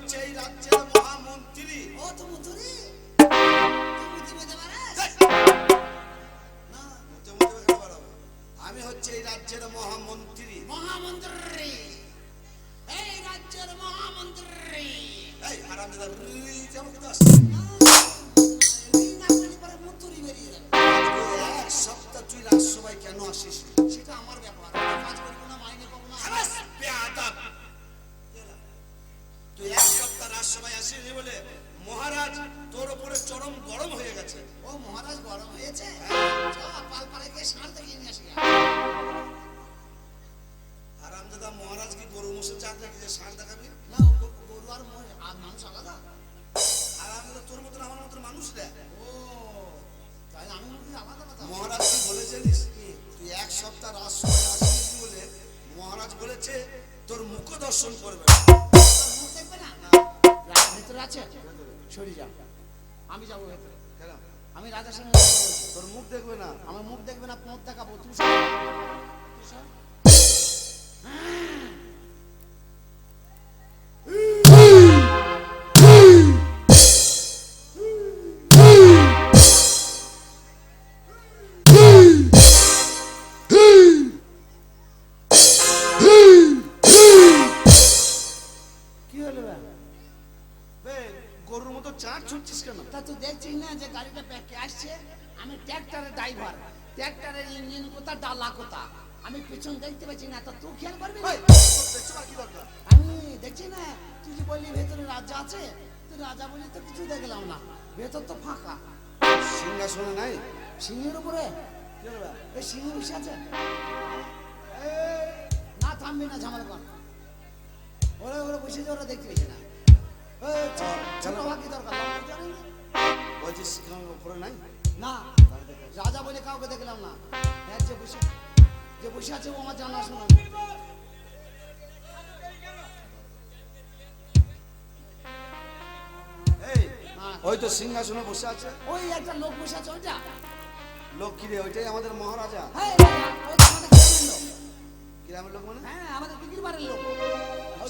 হচ্ছে এই রাজ্যের মহামন্ত্রী ও তুমি ধরে? আমি হচ্ছে এই রাজ্যের মহামন্ত্রী মহামন্ত্রী এই রাজ্যের মহামন্ত্রী এই যেমন এক সপ্তাহ তুই রাজসভায় কেন আসিস সেটা আমার ব্যাপার কাজ সপ্তাহ আসিনি বলে মহারাজ তোর উপরে চরম গরম হয়ে গেছে। ও মহারাজ গরম হয়েছে? দেখবে না। আমার মুখ দেখবে না পথ তাকাবো তুই ইঞ্জিন কোথা। আমি পিছন দেখতে পাচ্ছি না তা তুই খেয়াল করবি? আমি দেখছি না তুই যে বললি ভেতরে রাজা আছে তুই রাজা বলি তো কিছু দেখলাম না। ভেতর তো ফাঁকা। সিংহাসনে নাই? সিংহের উপরে? এই সিংহ বসে আছে। না থামবি না ঝামেলা কর। ওরা ওরা বসে যে ওরা দেখতে পেয়েছে না। চল, ছোট ভাগ কি দরকার। বলছিস উপরে নাই? না রাজা বলে কাউকে দেখলাম না। এক যে বসে যে বসে আছে ও আমার জানাশোনা এই হ্যাঁ। ওই তো সিংহাসনে বসে আছে। ওই একটা লোক বসে আছে ওইটা? লক্ষ্মী রে? ওইটাই আমাদের মহারাজা? হ্যাঁ আমাদের গ্রামের লোক। লোক মানে? হ্যাঁ আমাদের দক্ষিণ পাড়ের লোক।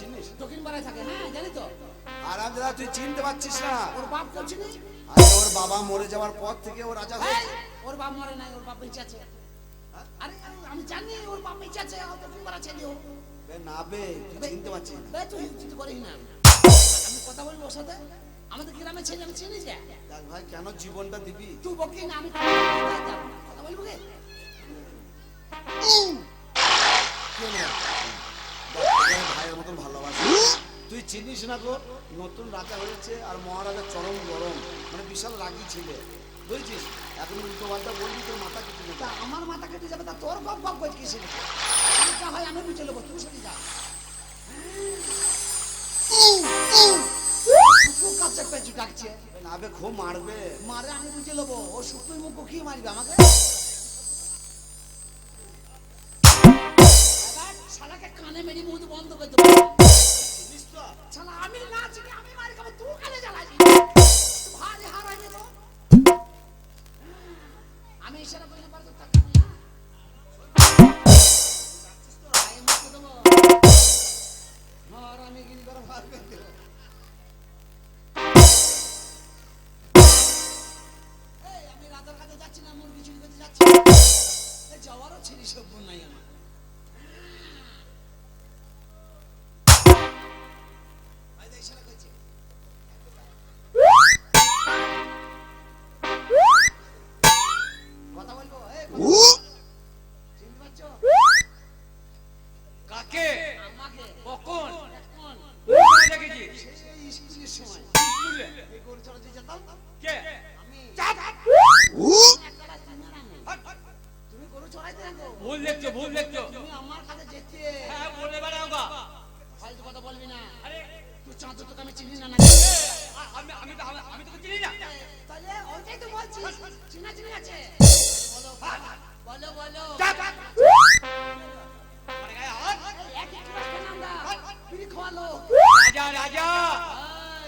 চিনিস? দক্ষিণ পাড়ায় থাকে হ্যাঁ জানি তো? আর দাদা তুই চিনতে পারছিস না। ওর বাপ করছি নি আরে ওর বাবা মরে যাওয়ার পর থেকে ও রাজা এই, ওর বাপ মরে নাই ওর বাপ বেঁচে আছে। আরে আমি জানি ওর বাপ বেঁচে আছে দক্ষিণ পাড়া ছেলে ও বে, না বে তুই চিনতে পারছিস বে, তুই চিন্তা করিস না। আমি কথা বলব ওর সাথে? আমাদের গ্রামের ছেলে আমি চিনি যে। দেখ ভাই কেন জীবনটা দিবি? তুই বকি না আমি কথা বলব কে? ভাইয়ের মতন ভালোবাসি? তুই চিনিস না গো নতুন রাজা হয়েছে আর মহারাজা চরম গরম। মানে বিশাল রাগি ছিল। বুঝছিস? এখন উল্টো পাল্টা বলবি তোর মাথা কেটে নেই তা আমার মাথা কেটে যাবে তা তোর গপ গপ করে কিসে হয় আমি বুঝে নেব তুই সরে যা। কাছে পেঁচু ডাকছে। না খুব মারবে। মারে আমি বুঝে নেব। ও শুকুই মুখ কি মারবে আমাকে? শালাকে কানে মেরি মুখ বন্ধ করে দেবো। শালা, আমি না চিনি, আমি মারি খাব, তুই কানে জ্বালাবি ভারী হারাই দেবো আমি ইশারা করলে পারতো থাকো। ভুল দেখছ ভুল দেখছ। তুমি আমার কাছে যেতে। হ্যাঁ বলে বেড়াও গা। ফালতু কথা বলবি না। আরে। তুই চাঁদ তোকে আমি চিনি না না আমি আমি আমি- তোকে চিনি না। তাহলে ওইটাই তো বলছি। চিনা চিনি আছে? বলো বলো। বলো চাপ! মানে হাত। এক এক গ্লাস খেলাম না বিড়ি খাওয়ালো রাজা রাজা।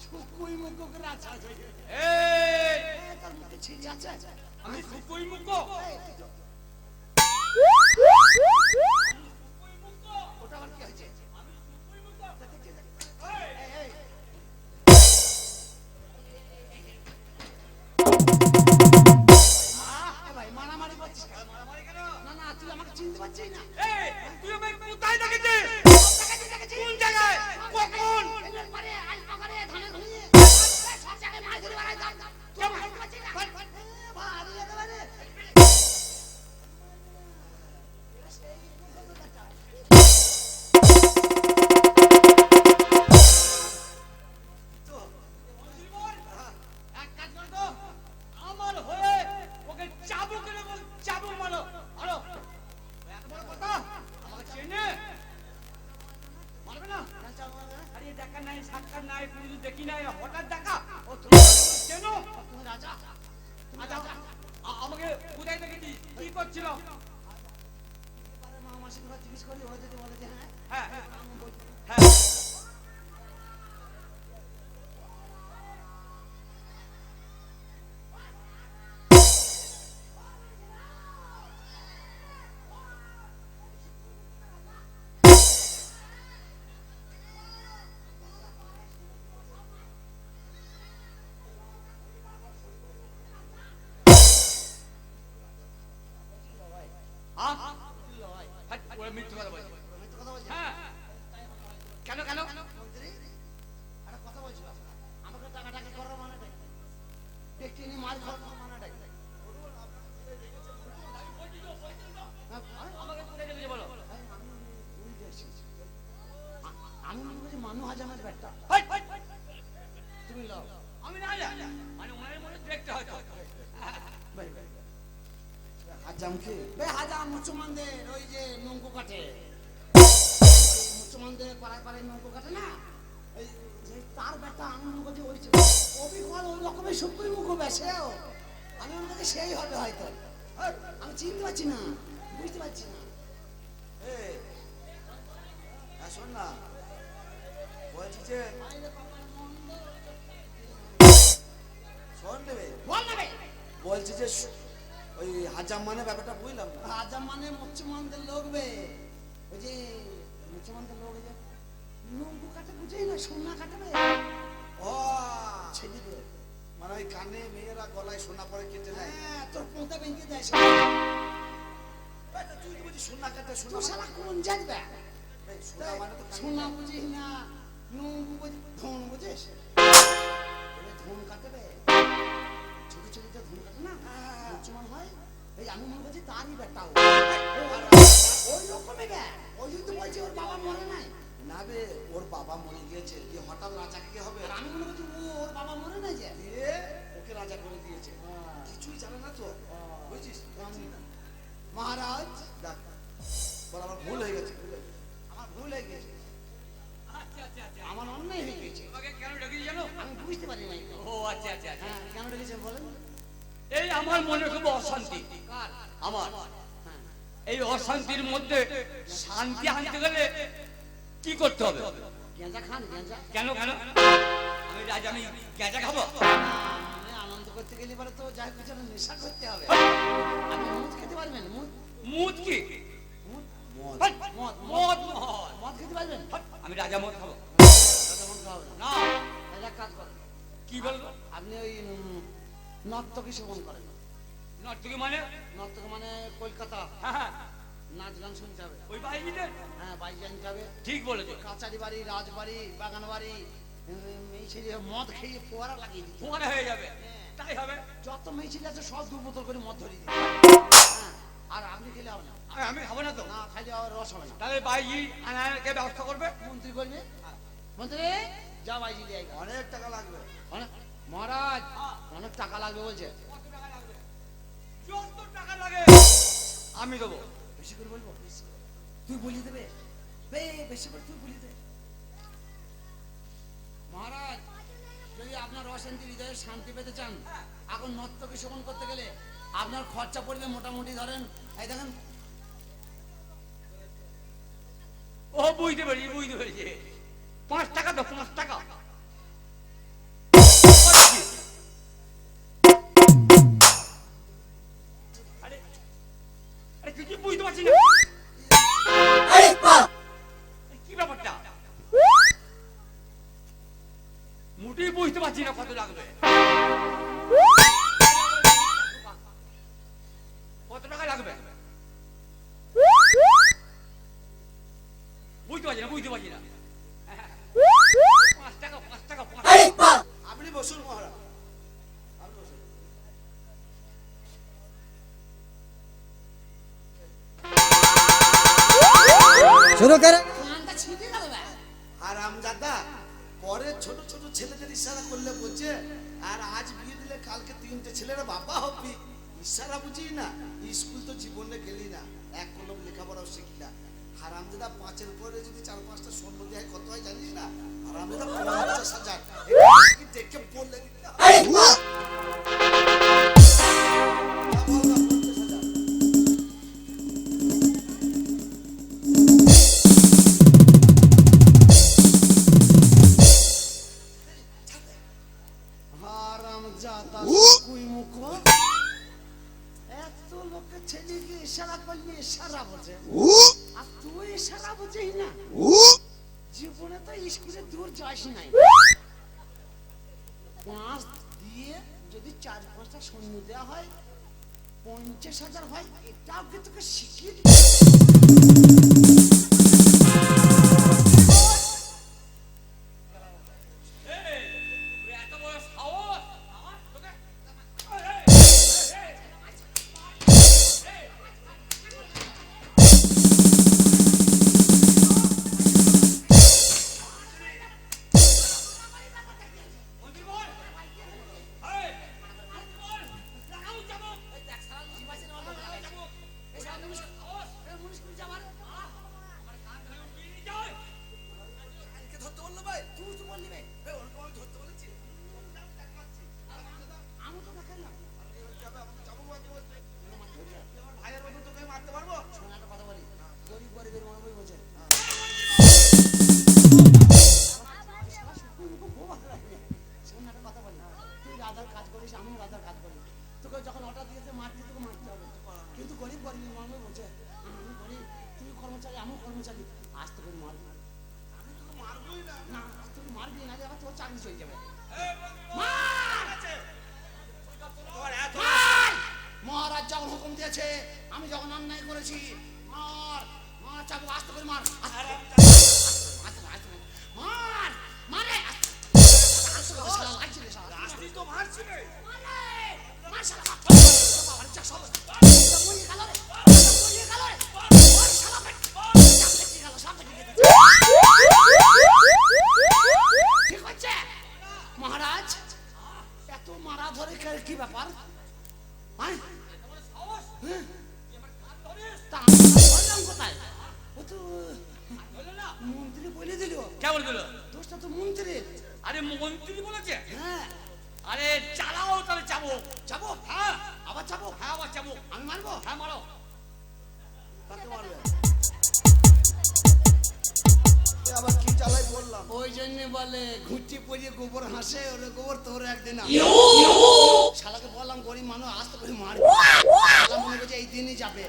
শুকুই মুখকে রাজা এই! এই, তোর মুখে ছিঁড়ি আছে। আমি মুখ তুই ওটা কি হয়েছে? না তুই আমাকে চিনতে পারছিস না। তুই আমায় কোথায় দেখেছিস? কোন জায়গায়? নাই, সাক্ষাৎ নাই, কোনোদিন দেখি নাই, হঠাৎ দেখা। ও কেন? রাজা আমাকে কোথায় দেখেছি? কি করছিল? জিজ্ঞেস করি হ্যাঁ হ্যাঁ, হ্যাঁ, ওরা মিথ্যে কথা বলছে। বলছি হ্যাঁ। কেন কেন মন্ত্রী একটা কথা বলছিলাম আমাকে টাকা টাকা করার মানেটা ব্যক্তি নিয়ে মাছ ধরার মানেটা কি? হ্যাঁ, হ্যাঁ? আমাকে কোথায় দেখেছে বলো এই, আমি মনে করছি মানু হাজামের ব্যাটটা। তুমি আমি না মানে ওনার মনে দেখতে ভাই ভাই হাজামকে বে হাজাম মুসলমানদের ওই যে নৌকো কাটে মুসলমানদের পাড়ায় পাড়ায় নৌকো কাটে না? ওই যে তার ব্যাটা আমি মনে করছি ওই। অবিকল ওই রকমের শুক্রি মুখ বেসেও আমি করছি সেই হবে হয়তো। আমি চিনতে পারছি না বুঝতে পারছি না। হ্যাঁ শোন না। বলছি যে শোন দেবে। বল না বলছি যে ওই হাজাম মানে ব্যাপারটা বুঝলাম না। হাজাম মানে মুসলমানদের লোক বে। ওই যে মুসলমানদের লোক যে নৌকো কাটে বুঝেই না সোনা কাটবে ও। ছেলেদের মানে ওই কানে মেয়েরা গলায় সোনা পরে কেটে নেয়। হ্যাঁ, তোর পোঁতে ভেঙে দেয় তুই তো বলছিস সোনা কাটে সোনা তুই শালা কোন জানবে সোনা মানে তো সোনা বুঝিস না নুন বুঝি ধন বুঝিস? ধন কাটবে হয় মনে ওর বাবা মরে নাই না হঠাৎ রাজা কি হবে আর আমি মনে ওর বাবা মরে নাই ওকে রাজা করে দিয়েছে কিছুই জানে না তো বুঝছিস আমার মনে খুব অশান্তি। আমার। এই অশান্তির মধ্যে শান্তি আনতে গেলে কি করতে হবে? কেন কেন? আমি রাজা আমি গেঁজা খাব? আনন্দ করতে গেলে পরে তো যাই কিছু নেশা করতে হবে। আপনি মুদ খেতে পারবেন? মুদ? মুদ কি? মদ? হাট, মদ মদ। মদ মদ। খেতে পারবেন? হাট, আমি রাজা মদ খাব। না। কাজ করেন। কি বলব? আপনি ওই নর্তকী সেবন করেন। নর্তকী মানে? নর্তক মানে কলকাতা। হ্যাঁ হ্যাঁ। নাচ গান শুনতে হবে। ওই বাইরে হ্যাঁ বাইক জানতে হবে। ঠিক বলেছ। কাচারি বাড়ি রাজবাড়ি বাগান বাড়ি মদ খেয়ে ফোয়ারা লাগিয়ে দিতে ফোয়ারা হয়ে যাবে। তাই হবে? যত মেয়ে আছে সব দু বোতল করে মদ ধরিয়ে হ্যাঁ আর আপনি খেলে হবে না। আর আমি খাব না তো। না খাইলে আবার রস হবে না। তাহলে বাইজি ব্যবস্থা করবে? মন্ত্রী করবে মন্ত্রী যা বাইজি দিয়ে অনেক টাকা লাগবে। অনেক মহারাজ অনেক টাকা লাগবে বলছে। আমি দেবো। বেশি করে বলব? তুই বলিয়ে দেবে? বে বেশি করে তুই বলিয়ে দে। মহারাজ যদি আপনার অশান্তি হৃদয়ে শান্তি পেতে চান এখন নর্তকী শোভন করতে গেলে আপনার খরচা পড়বে মোটামুটি ধরেন এই দেখেন। ও বুঝতে পেরেছি বুঝতে পেরেছি। পাঁচ টাকা তো পাঁচ টাকা। পারছি না। কি ব্যাপারটা? মোটেই বুঝতে পারছি না কত লাগবে। কত টাকা লাগবে? বুঝতে পারছি না বুঝতে পারছি না। পাঁচ টাকা পাঁচ টাকা পাঁচ টাকা। আপনি বসুন মহারাজ। শুরু করে আমজাদা পরে ছোট ছোট ছেলেদের ইশারা করলে বুঝছে আর আজ বিয়ে দিলে কালকে তিনটে ছেলেরা বাবা হবি। ইশারা বুঝি না স্কুল তো জীবনে গেলি না এক কলম লেখাপড়াও শিখি না। হারামজাদা পাঁচের পরে যদি চার পাঁচটা স্বর্ণ দেয় কত হয় জানিস না? হারামজাদা পঞ্চাশ হাজার। দেখে বললে? জীবনে তো দূর যাস নাই? পাঁচ দিয়ে যদি চার পাঁচটা সৈন্য দেওয়া হয়, পঞ্চাশ হাজার হয়, এটাও কি তোকে শিখিয়ে কর্মচারী আমিও কর্মচারী আসতে করে মারবি না তুই মারবি না আবার তোর চাকরি চলে যাবে! মহারাজ যখন হুকুম দিয়েছে আমি যখন অন্যায় করেছি মার মার চাবু আস্তে করে মার। মার মারে তো মারছি রে মারে! শালা। বাবা, যা, সব। মরিয়ে গেল রে, মরিয়ে গেল রে। ঠিক হচ্ছে মহারাজ এত মারা ধরে কে- ব্যাপার? হ্যাঁ? হ্যাঁ? মন্ত্রী বলে দিল। কেমন দিল? দোষটা তো মন্ত্রীর আরে মন্ত্রী বলেছে? হ্যাঁ। আরে চালাও তাহলে যাব যাব হ্যাঁ। আবার যাব হ্যাঁ আবার যাব আমি মারবো? হ্যাঁ মারো। মারবে। আবার কি জ্বালাই বললাম? ওই জন্য বলে। ঘুঁটি পরিয়ে গোবর হাসে ওরে গোবর তোর একদিন শালাকে বললাম গরিব মানুষ আসতে করে মারবে শালা মনে করছে এই দিনই যাবে।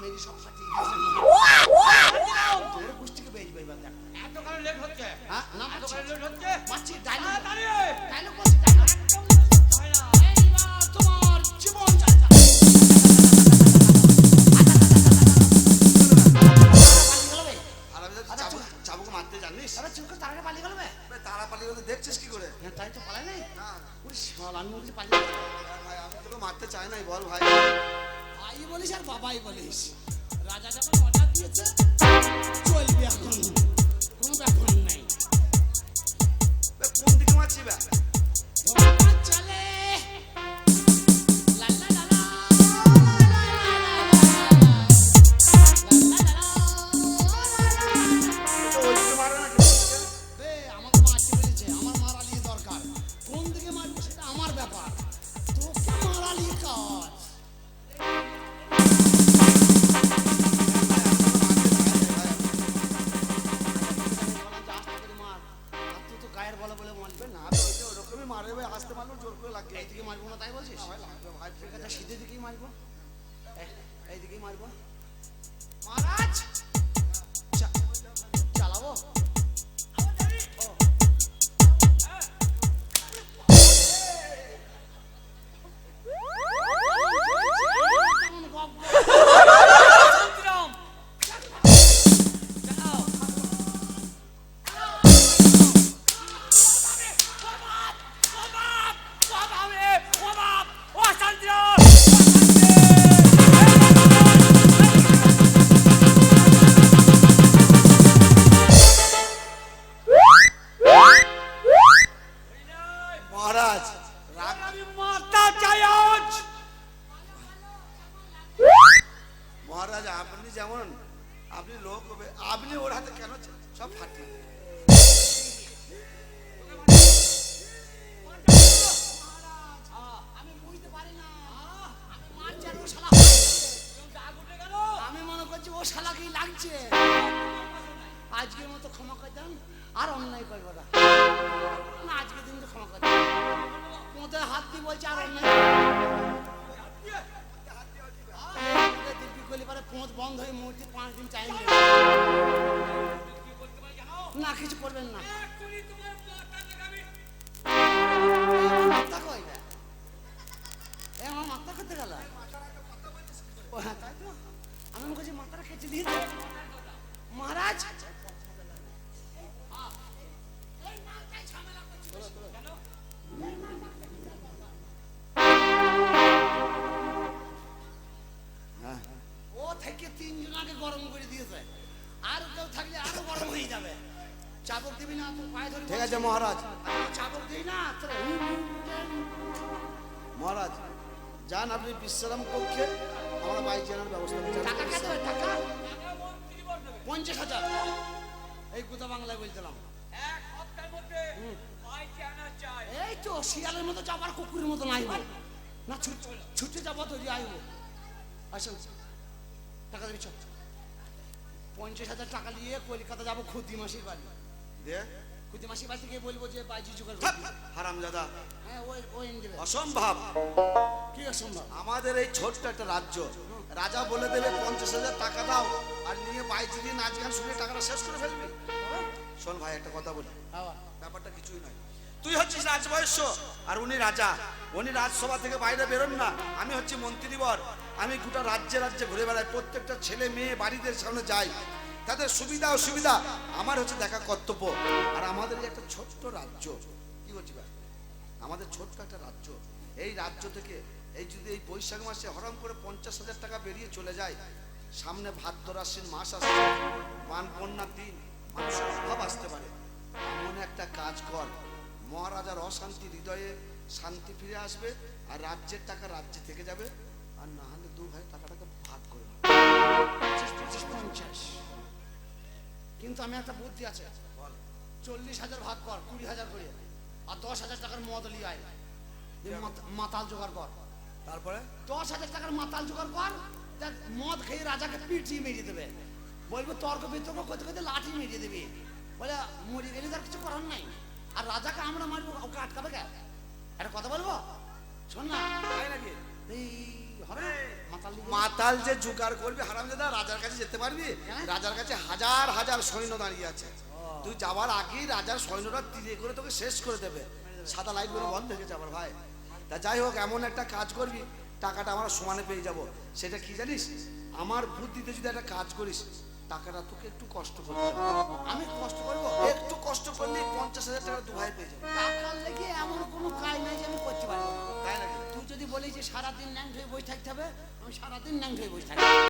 মেরি সব ফাটিয়ে তোর গোষ্ঠীকে বেজবে এবার দেখ। এত লেট হচ্ছে। হ্যাঁ না এত মারছি। লেট হচ্ছে? মারছি ডাইলগ ডাইলগ করছি ডাইলগ তারাকে পালিয়ে গেল তারা পালিয়ে গেলে দেখছিস কি করে? হ্যাঁ তাই তো পালাই নাই? না। ওই শাল আমি বলছি পালিয়ে ভাই আমি তোকে মারতে চাই নাই বল ভাই। ভাই বলিস আর বাবাই বলিস। রাজা যখন অর্ডার দিয়েছে চলবে এখন। কোনো ব্যাপার অন্যায় দিন তো ক্ষমা পোঁতে হাত দিয়ে বলছে আর বন্ধ হয়ে মূর্তি পাঁচ দিন টাইম কিছু করবেন না। মাথা কই এ, আমার মাথা করতে গেল। হ্যাঁ আমি মনে করছি মাথাটা খেতে দিয়ে দে। মহারাজ যাবে। চাবক দিবি না তোর পায়ে ধরে ঠিক আছে মহারাজ। আমি চাবক দিই না তোর মহারাজ যান আপনি বিশ্রাম কক্ষে আমরা বাইক ব্যবস্থা করছি। টাকা কত টাকা। টাকা মন্ত্রী বলবে পঞ্চাশ হাজার। এই কোথা বাংলায় বলছিলাম এক সপ্তাহের মধ্যে পাইতে আনা চাই এই তো শিয়ালের মতো যাবার কুকুরের মতো নাইব না ছুট ছুটে যাব তো আইব। আসুন। টাকা দিবি চল। পঞ্চাশ হাজার টাকা দিয়ে কলকাতা যাব খুদি মাসির বাড়ি। দে খুদি মাসির বাড়ি থেকে বলব যে বাইজি জোগাড় হারাম দাদা হ্যাঁ ওই ওই অসম্ভব। কি অসম্ভব? আমাদের এই ছোট্ট একটা রাজ্য। রাজা বলে দেবে পঞ্চাশ হাজার টাকা দাও আর নিয়ে বাইরে দিয়ে নাচ গান শুনে টাকাটা শেষ করে ফেলবে। শোন ভাই একটা কথা বলি। ব্যাপারটা কিছুই নয়। তুই হচ্ছিস রাজবয়স্য আর উনি রাজা। উনি রাজসভা থেকে বাইরে বেরোন না। আমি হচ্ছি মন্ত্রীবর আমি গোটা রাজ্যে রাজ্যে ঘুরে বেড়াই, প্রত্যেকটা ছেলে মেয়ে বাড়িদের সামনে যাই। তাদের সুবিধা অসুবিধা, আমার হচ্ছে দেখা কর্তব্য। আর আমাদের একটা ছোট্ট রাজ্য, কি বলছি আমাদের ছোট্ট একটা রাজ্য। এই রাজ্য থেকে এই যদি এই বৈশাখ মাসে হরম করে পঞ্চাশ হাজার টাকা বেরিয়ে চলে যায়, সামনে ভাদ্র আশ্বিন মাস আসছে পান বন্যার দিন, মানুষের অভাব আসতে পারে। এমন একটা কাজ কর, মহারাজার অশান্তি হৃদয়ে শান্তি ফিরে আসবে, আর রাজ্যের টাকা রাজ্যে থেকে যাবে, আর না ভাই টাকাটাকে ভাগ করে পঁচিশ পঁচিশ পঞ্চাশ। কিন্তু আমি একটা বুদ্ধি আছে। বল। চল্লিশ হাজার ভাগ কর কুড়ি হাজার করে। আর দশ হাজার টাকার মদ লিয়ে আয়। মাতাল জোগাড় কর। তারপরে? দশ হাজার টাকার মাতাল জোগাড় কর দেখ মদ খেয়ে রাজাকে পিটিয়ে মেরিয়ে দেবে। বলব তর্ক বিতর্ক করতে করতে লাঠি মেরিয়ে দেবে। বলে মরি গেলে তার কিছু করার নাই। আর রাজাকে আমরা মারবো ওকে আটকাবে কে? একটা কথা বলব? শোন না। নাকি? এই না? মাতাল যে জোগাড় করবি হারামজাদা রাজার কাছে যেতে পারবি? হ্যাঁ? রাজার কাছে হাজার হাজার সৈন্য দাঁড়িয়ে আছে। তুই যাওয়ার আগেই রাজার সৈন্যরা তীরে করে তোকে শেষ করে দেবে। সাদা লাইটগুলো বন্ধ হয়ে যাবার ভাই। তা যাই হোক এমন একটা কাজ করবি টাকাটা আমরা সমানে পেয়ে যাব। সেটা কি জানিস? আমার বুদ্ধিতে যদি একটা কাজ করিস টাকাটা তোকে একটু কষ্ট করতে আমি কষ্ট করব? একটু কষ্ট করলে পঞ্চাশ হাজার টাকা দু ভাই পেয়ে যাবে। টাকার লেগে এমন কোনো কাজ নাই যে আমি করতে পারব তাই নাকি? যদি বলি যে সারাদিন ন্যাং হয়ে বসে থাকতে হবে, আমি সারাদিন ন্যাং হয়ে বসে থাকব।